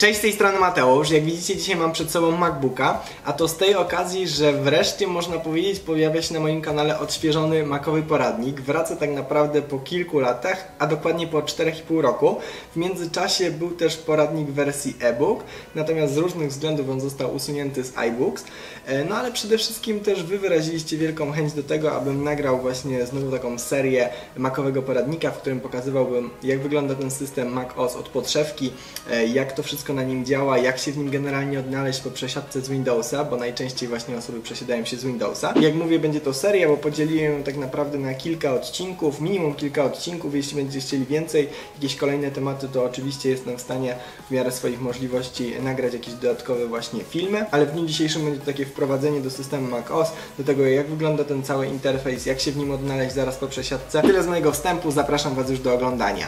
Cześć, z tej strony Mateusz. Jak widzicie, dzisiaj mam przed sobą MacBooka, a to z tej okazji, że wreszcie można powiedzieć, pojawia się na moim kanale odświeżony Macowy poradnik. Wraca tak naprawdę po kilku latach, a dokładnie po 4,5 roku. W międzyczasie był też poradnik w wersji e-book, natomiast z różnych względów on został usunięty z iBooks. E, no ale przede wszystkim też Wy wyraziliście wielką chęć do tego, abym nagrał właśnie znowu taką serię Macowego poradnika, w którym pokazywałbym, jak wygląda ten system macOS od podszewki, e, jak to wszystko na nim działa, jak się w nim generalnie odnaleźć po przesiadce z Windowsa, bo najczęściej właśnie osoby przesiadają się z Windowsa. Jak mówię, będzie to seria, bo podzieliłem ją tak naprawdę na kilka odcinków, minimum kilka odcinków, jeśli będziecie chcieli więcej, jakieś kolejne tematy, to oczywiście jestem w stanie w miarę swoich możliwości nagrać jakieś dodatkowe właśnie filmy, ale w dniu dzisiejszym będzie to takie wprowadzenie do systemu macOS, do tego jak wygląda ten cały interfejs, jak się w nim odnaleźć zaraz po przesiadce. Tyle z mojego wstępu, zapraszam Was już do oglądania.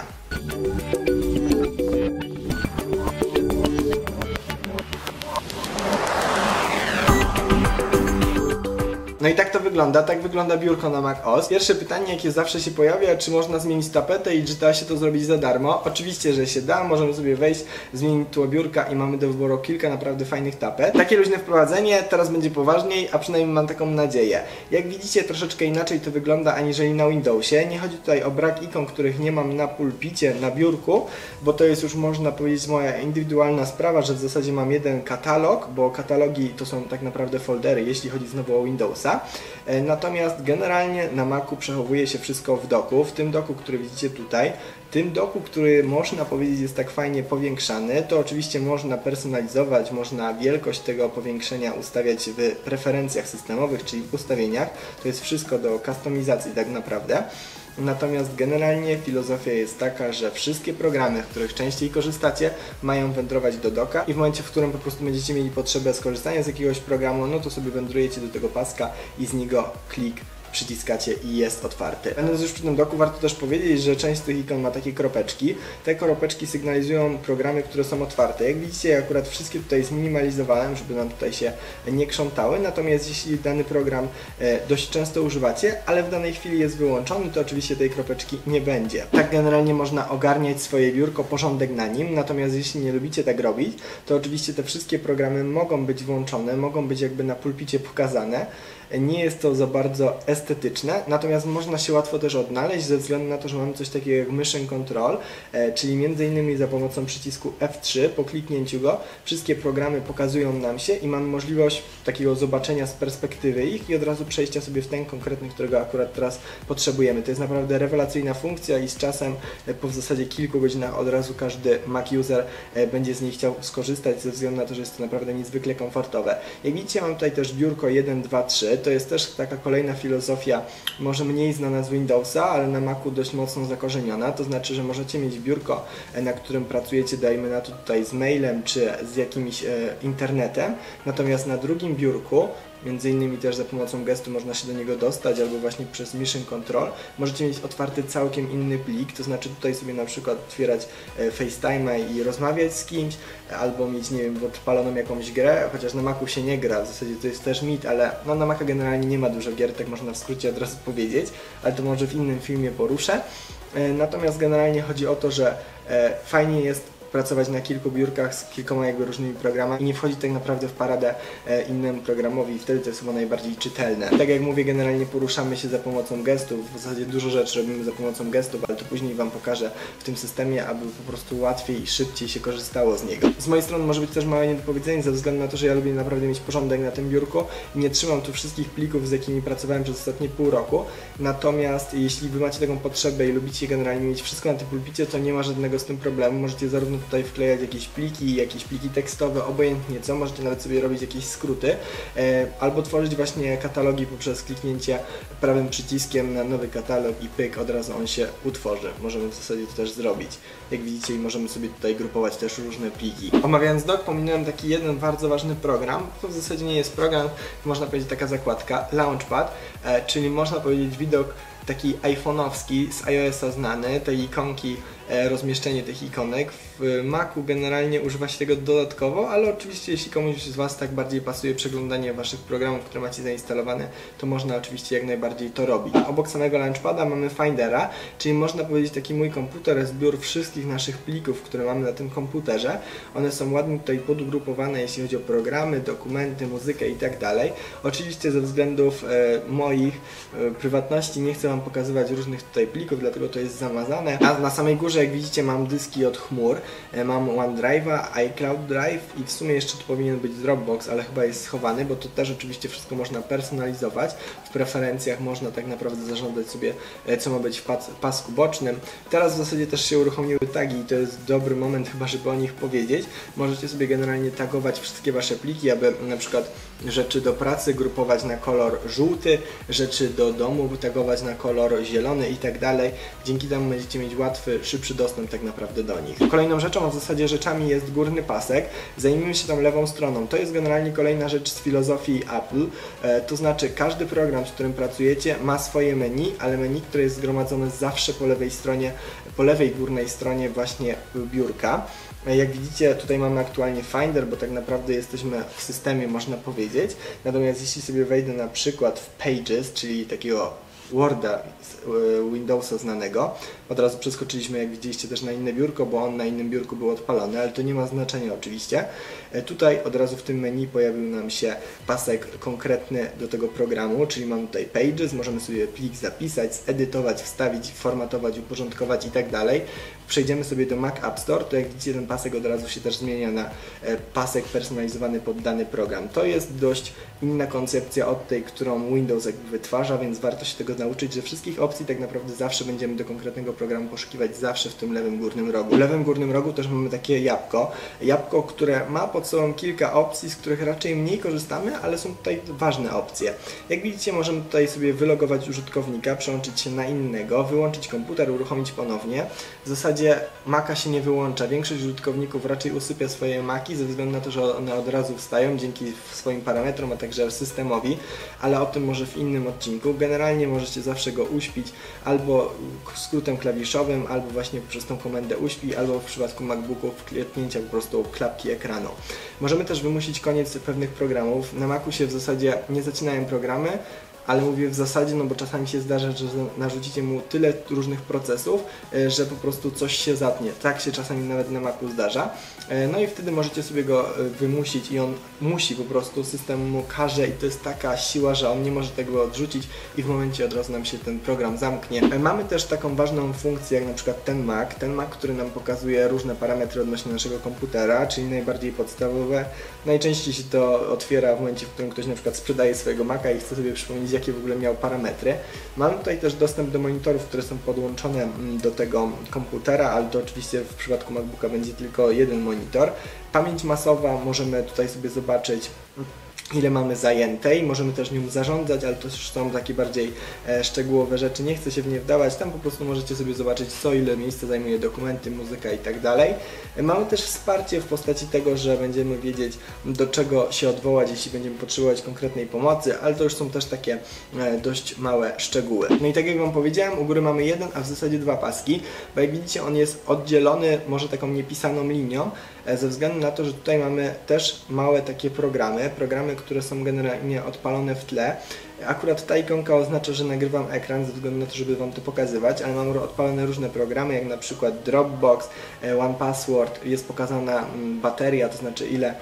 No i tak to wygląda, tak wygląda biurko na Mac OS. Pierwsze pytanie, jakie zawsze się pojawia, czy można zmienić tapetę i czy da się to zrobić za darmo? Oczywiście, że się da, możemy sobie wejść, zmienić tło biurka i mamy do wyboru kilka naprawdę fajnych tapet. Takie luźne wprowadzenie, teraz będzie poważniej, a przynajmniej mam taką nadzieję. Jak widzicie, troszeczkę inaczej to wygląda aniżeli na Windowsie. Nie chodzi tutaj o brak ikon, których nie mam na pulpicie, na biurku, bo to jest już można powiedzieć moja indywidualna sprawa, że w zasadzie mam jeden katalog, bo katalogi to są tak naprawdę foldery, jeśli chodzi znowu o Windowsa. E, natomiast generalnie na Macu przechowuje się wszystko w doku, w tym doku, który widzicie tutaj. Tym doku, który można powiedzieć jest tak fajnie powiększany, to oczywiście można personalizować, można wielkość tego powiększenia ustawiać w preferencjach systemowych, czyli w ustawieniach. To jest wszystko do kustomizacji tak naprawdę. Natomiast generalnie filozofia jest taka, że wszystkie programy, z których częściej korzystacie, mają wędrować do doka i w momencie, w którym po prostu będziecie mieli potrzebę skorzystania z jakiegoś programu, no to sobie wędrujecie do tego paska i z niego klik przyciskacie i jest otwarty. Będąc już przy tym doku, warto też powiedzieć, że część z tych ikon ma takie kropeczki. Te kropeczki sygnalizują programy, które są otwarte. Jak widzicie, ja akurat wszystkie tutaj zminimalizowałem, żeby nam tutaj się nie krzątały, natomiast jeśli dany program e, dość często używacie, ale w danej chwili jest wyłączony, to oczywiście tej kropeczki nie będzie. Tak generalnie można ogarniać swoje biurko, porządek na nim, natomiast jeśli nie lubicie tak robić, to oczywiście te wszystkie programy mogą być włączone, mogą być jakby na pulpicie pokazane, nie jest to za bardzo estetyczne, natomiast można się łatwo też odnaleźć ze względu na to, że mamy coś takiego jak Mission Control, e, czyli między innymi za pomocą przycisku F3 po kliknięciu go wszystkie programy pokazują nam się i mamy możliwość takiego zobaczenia z perspektywy ich i od razu przejścia sobie w ten konkretny, którego akurat teraz potrzebujemy. To jest naprawdę rewelacyjna funkcja i z czasem e, po w zasadzie kilku godzinach od razu każdy Mac user e, będzie z niej chciał skorzystać ze względu na to, że jest to naprawdę niezwykle komfortowe. Jak widzicie mam tutaj też biurko 1, 2, 3 to jest też taka kolejna filozofia, może mniej znana z Windowsa, ale na Macu dość mocno zakorzeniona. To znaczy, że możecie mieć biurko, e, na którym pracujecie, dajmy na to tutaj z mailem czy z jakimś e, internetem, natomiast na drugim biurku Między innymi też za pomocą gestu można się do niego dostać, albo właśnie przez Mission Control. Możecie mieć otwarty całkiem inny plik, to znaczy tutaj sobie na przykład otwierać e, FaceTime'a i rozmawiać z kimś, albo mieć, nie wiem, odpaloną jakąś grę, chociaż na Macu się nie gra, w zasadzie to jest też mit, ale no, na Maca generalnie nie ma dużo gier, tak można w skrócie od razu powiedzieć, ale to może w innym filmie poruszę. E, natomiast generalnie chodzi o to, że e, fajnie jest pracować na kilku biurkach z kilkoma jakby różnymi programami i nie wchodzić tak naprawdę w paradę e, innemu programowi i wtedy to jest chyba najbardziej czytelne. Tak jak mówię, generalnie poruszamy się za pomocą gestów, w zasadzie dużo rzeczy robimy za pomocą gestów, ale to później Wam pokażę w tym systemie, aby po prostu łatwiej i szybciej się korzystało z niego. Z mojej strony może być też małe niedopowiedzenie ze względu na to, że ja lubię naprawdę mieć porządek na tym biurku i nie trzymam tu wszystkich plików, z jakimi pracowałem przez ostatnie pół roku. Natomiast jeśli Wy macie taką potrzebę i lubicie generalnie mieć wszystko na tym pulpicie, to nie ma żadnego z tym problemu. Możecie zarówno tutaj wklejać jakieś pliki, jakieś pliki tekstowe, obojętnie co, możecie nawet sobie robić jakieś skróty, e, albo tworzyć właśnie katalogi poprzez kliknięcie prawym przyciskiem na nowy katalog i pyk, od razu on się utworzy. Możemy w zasadzie to też zrobić. Jak widzicie i możemy sobie tutaj grupować też różne pliki. Omawiając doc, pominąłem taki jeden bardzo ważny program, to w zasadzie nie jest program, można powiedzieć taka zakładka, Launchpad, e, czyli można powiedzieć widok taki iPhone'owski z iOS-a znany, te ikonki, e, rozmieszczenie tych ikonek. W Macu generalnie używa się tego dodatkowo, ale oczywiście jeśli komuś z Was tak bardziej pasuje przeglądanie Waszych programów, które macie zainstalowane, to można oczywiście jak najbardziej to robić. Obok samego Launchpada mamy Findera, czyli można powiedzieć taki mój komputer, zbiór wszystkich naszych plików, które mamy na tym komputerze. One są ładnie tutaj podgrupowane, jeśli chodzi o programy, dokumenty, muzykę i tak. Oczywiście ze względów e, moich e, prywatności nie chcę Wam pokazywać różnych tutaj plików, dlatego to jest zamazane. A na samej górze, jak widzicie, mam dyski od chmur. E, mam OneDrive'a, iCloud Drive i w sumie jeszcze tu powinien być Dropbox, ale chyba jest schowany, bo to też oczywiście wszystko można personalizować. W preferencjach można tak naprawdę zarządzać sobie, co ma być w pas pasku bocznym. Teraz w zasadzie też się uruchomiły tagi i to jest dobry moment chyba, żeby o nich powiedzieć. Możecie sobie generalnie tagować wszystkie Wasze pliki, aby na przykład rzeczy do pracy grupować na kolor żółty, rzeczy do domu tagować na kolor zielony i tak dalej. Dzięki temu będziecie mieć łatwy, szybszy dostęp tak naprawdę do nich. Kolejną rzeczą, a w zasadzie rzeczami jest górny pasek. Zajmijmy się tą lewą stroną. To jest generalnie kolejna rzecz z filozofii Apple. E, to znaczy każdy program, z którym pracujecie ma swoje menu, ale menu, które jest zgromadzone zawsze po lewej stronie, po lewej górnej stronie właśnie biurka. Jak widzicie, tutaj mamy aktualnie Finder, bo tak naprawdę jesteśmy w systemie, można powiedzieć. Natomiast jeśli sobie wejdę na przykład w Pages, czyli takiego Worda e, Windowsa znanego. Od razu przeskoczyliśmy, jak widzieliście, też na inne biurko, bo on na innym biurku był odpalony, ale to nie ma znaczenia oczywiście. E, Tutaj od razu w tym menu pojawił nam się pasek konkretny do tego programu, czyli mamy tutaj Pages, możemy sobie plik zapisać, zedytować, wstawić, formatować, uporządkować i tak dalej. Przejdziemy sobie do Mac App Store, to jak widzicie ten pasek od razu się też zmienia na e, pasek personalizowany pod dany program. To jest dość inna koncepcja od tej, którą Windows jakby wytwarza, więc warto się tego nauczyć, że wszystkich opcji tak naprawdę zawsze będziemy do konkretnego programu poszukiwać zawsze w tym lewym górnym rogu. W lewym górnym rogu też mamy takie jabłko. Jabłko, które ma pod sobą kilka opcji, z których raczej mniej korzystamy, ale są tutaj ważne opcje. Jak widzicie, możemy tutaj sobie wylogować użytkownika, przełączyć się na innego, wyłączyć komputer, uruchomić ponownie. W zasadzie Maca się nie wyłącza. Większość użytkowników raczej usypia swoje Maki ze względu na to, że one od razu wstają dzięki swoim parametrom, a także systemowi, ale o tym może w innym odcinku. Generalnie możecie zawsze go uśpić albo skrótem klawiszowym, albo właśnie przez tą komendę uśpi, albo w przypadku MacBooków kliknięcia po prostu klapki ekranu. Możemy też wymusić koniec pewnych programów. Na Macu się w zasadzie nie zacinają programy, ale mówię w zasadzie, no bo czasami się zdarza, że narzucicie mu tyle różnych procesów, e, że po prostu coś się zatnie. Tak się czasami nawet na Macu zdarza. E, No i wtedy możecie sobie go e, wymusić i on musi po prostu, system mu każe i to jest taka siła, że on nie może tego odrzucić i w momencie od razu nam się ten program zamknie. Mamy też taką ważną funkcję jak na przykład ten Mac, ten Mac, który nam pokazuje różne parametry odnośnie naszego komputera, czyli najbardziej podstawowe. Najczęściej się to otwiera w momencie, w którym ktoś na przykład sprzedaje swojego Maca i chce sobie przypomnieć jakie w ogóle miał parametry. Mamy tutaj też dostęp do monitorów, które są podłączone mm, do tego komputera, ale to oczywiście w przypadku MacBooka będzie tylko jeden monitor. Pamięć masowa możemy tutaj sobie zobaczyć ile mamy zajętej, możemy też nią zarządzać, ale to już są takie bardziej e, szczegółowe rzeczy, nie chcę się w nie wdawać, tam po prostu możecie sobie zobaczyć co ile miejsca zajmuje dokumenty, muzyka i tak dalej. E, Mamy też wsparcie w postaci tego, że będziemy wiedzieć do czego się odwołać, jeśli będziemy potrzebować konkretnej pomocy, ale to już są też takie e, dość małe szczegóły. No i tak jak Wam powiedziałem, u góry mamy jeden, a w zasadzie dwa paski, bo jak widzicie on jest oddzielony może taką niepisaną linią, ze względu na to, że tutaj mamy też małe takie programy, programy, które są generalnie odpalone w tle. Akurat ta ikonka oznacza, że nagrywam ekran ze względu na to, żeby Wam to pokazywać, ale mam odpalone różne programy, jak na przykład Dropbox, e, OnePassword, jest pokazana mm, bateria, to znaczy ile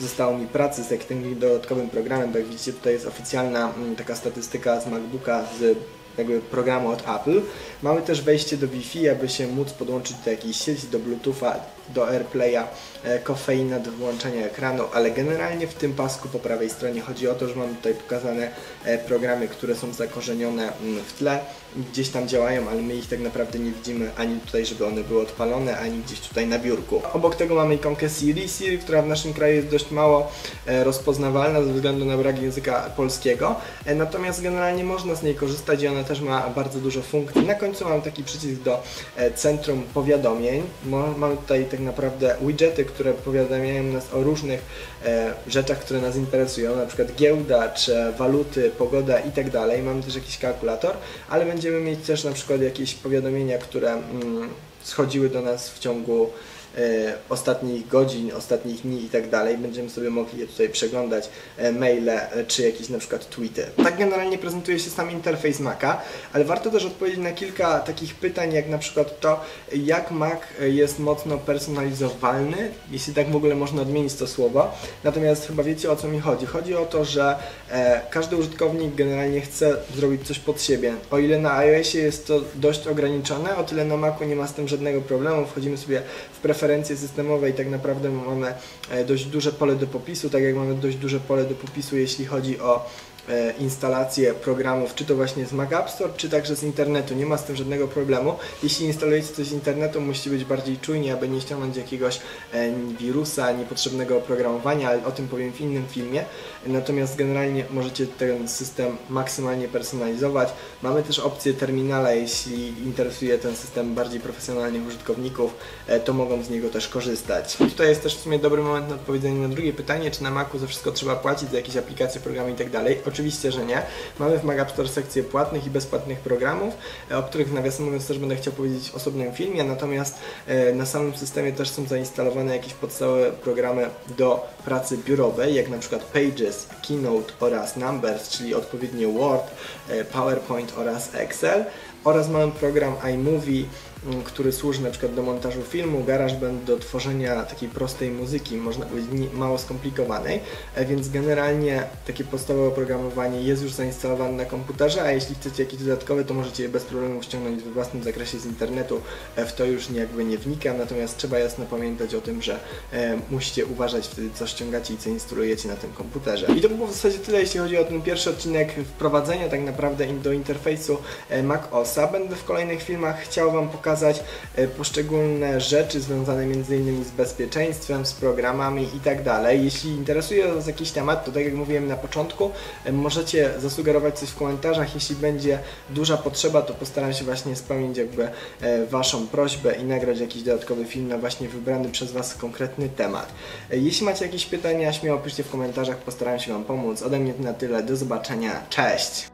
zostało mi pracy z jakimś dodatkowym programem, bo jak widzicie tutaj jest oficjalna mm, taka statystyka z MacBooka z jakby programu od Apple. Mamy też wejście do Wi-Fi, aby się móc podłączyć do jakiejś sieci, do Bluetootha, do AirPlaya, e, kofeina do wyłączania ekranu, ale generalnie w tym pasku po prawej stronie chodzi o to, że mamy tutaj pokazane e, programy, które są zakorzenione mm, w tle, gdzieś tam działają, ale my ich tak naprawdę nie widzimy ani tutaj, żeby one były odpalone, ani gdzieś tutaj na biurku. Obok tego mamy ikonkę Siri, Siri, która w naszym kraju jest dość mało e, rozpoznawalna ze względu na brak języka polskiego, natomiast generalnie można z niej korzystać i ona też ma bardzo dużo funkcji. Na końcu mamy taki przycisk do e, centrum powiadomień. Mamy tutaj tak naprawdę widgety, które powiadamiają nas o różnych e, rzeczach, które nas interesują, na przykład giełda, czy waluty, pogoda i tak dalej. Mamy też jakiś kalkulator, ale będziemy mieć też na przykład jakieś powiadomienia, które mm, schodziły do nas w ciągu ostatnich godzin, ostatnich dni i tak dalej. Będziemy sobie mogli je tutaj przeglądać, e, maile e, czy jakieś na przykład tweety. Tak generalnie prezentuje się sam interfejs Maca, ale warto też odpowiedzieć na kilka takich pytań, jak na przykład to, jak Mac jest mocno personalizowalny, jeśli tak w ogóle można odmienić to słowo. Natomiast chyba wiecie o co mi chodzi. Chodzi o to, że e, każdy użytkownik generalnie chce zrobić coś pod siebie. O ile na iOSie jest to dość ograniczone, o tyle na Macu nie ma z tym żadnego problemu. Wchodzimy sobie w preferencje systemowe i tak naprawdę mamy e, dość duże pole do popisu, tak jak mamy dość duże pole do popisu, jeśli chodzi o instalację programów, czy to właśnie z Mac App Store, czy także z internetu. Nie ma z tym żadnego problemu. Jeśli instalujecie coś z internetu, musicie być bardziej czujni, aby nie ściągnąć jakiegoś e, wirusa, niepotrzebnego oprogramowania, ale o tym powiem w innym filmie. Natomiast generalnie możecie ten system maksymalnie personalizować. Mamy też opcję terminala, jeśli interesuje ten system bardziej profesjonalnych użytkowników, e, to mogą z niego też korzystać. I tutaj jest też w sumie dobry moment na odpowiedzenie na drugie pytanie, czy na Macu za wszystko trzeba płacić, za jakieś aplikacje, programy i tak. Oczywiście, że nie. Mamy w Mac App Store sekcję płatnych i bezpłatnych programów, e, o których nawiasem mówiąc też będę chciał powiedzieć w osobnym filmie, natomiast e, na samym systemie też są zainstalowane jakieś podstawowe programy do pracy biurowej, jak na przykład Pages, Keynote oraz Numbers, czyli odpowiednio Word, e, PowerPoint oraz Excel oraz mamy program iMovie, m, który służy na przykład do montażu filmu, GarageBand do tworzenia takiej prostej muzyki, można powiedzieć mało skomplikowanej, e, więc generalnie takie podstawowe oprogramowanie jest już zainstalowane na komputerze, a jeśli chcecie jakieś dodatkowe, to możecie je bez problemu ściągnąć we własnym zakresie z internetu, E, w to już jakby nie wnikam, natomiast trzeba jasno pamiętać o tym, że e, musicie uważać wtedy co ściągacie i co instalujecie na tym komputerze. I to było w zasadzie tyle, jeśli chodzi o ten pierwszy odcinek wprowadzenia tak naprawdę do interfejsu e, Będę w kolejnych filmach chciał Wam pokazać e, poszczególne rzeczy związane m.in. z bezpieczeństwem, z programami i tak. Jeśli interesuje Was jakiś temat, to tak jak mówiłem na początku, e, możecie zasugerować coś w komentarzach. Jeśli będzie duża potrzeba, to postaram się właśnie spełnić jakby e, Waszą prośbę i nagrać jakiś dodatkowy film na właśnie wybrany przez Was konkretny temat. Jeśli macie jakieś pytania, śmiało piszcie w komentarzach, postaram się Wam pomóc. Ode mnie na tyle, do zobaczenia, cześć!